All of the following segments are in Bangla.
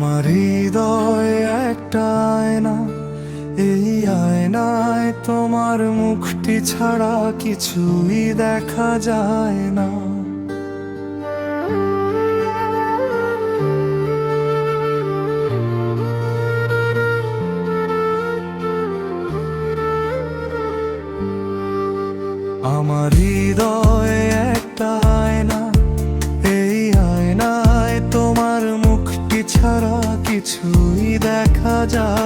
আমার হৃদয় একটা আয়না, এই আয়নায় তোমার মুখটি ছাড়া কিছুই দেখা যায় না। আমার হৃদয় দেখা যায়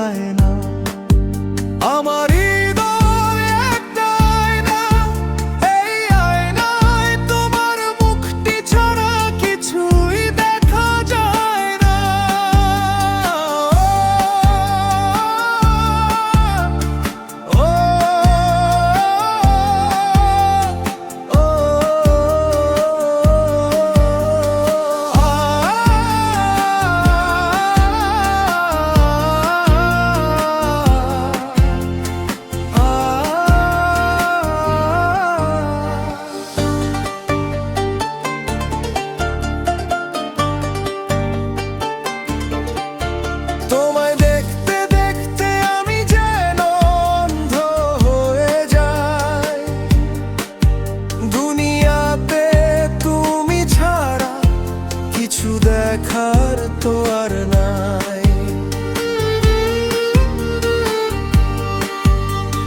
দেখার তো আর নাই।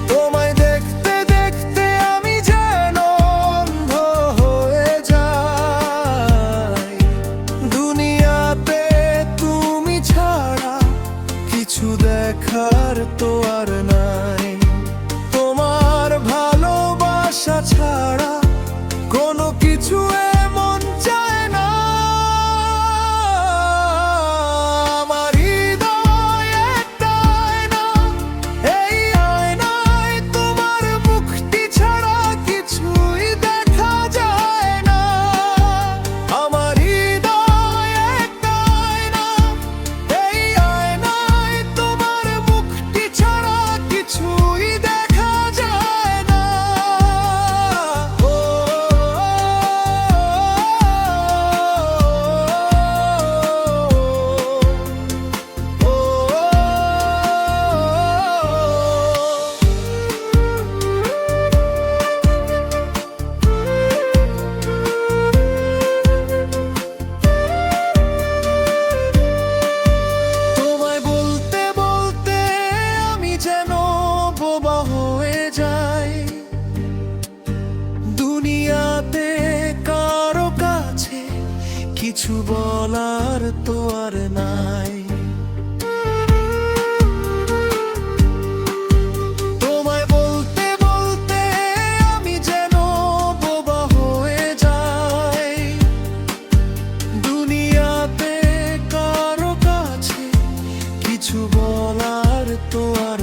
তোমায় দেখতে দেখতে আমি যেন অন্ধ হয়ে যাই। দুনিয়াতে তুমি ছাড়া কিছু দেখার তো আর নাই। তোমার ভালোবাসা ছাড়া বলার তো আর নাই। তোমায় বলতে বলতে আমি যেন বোবা হয়ে যাই। দুনিয়াতে কারও কাছে কিছু বলার তো আর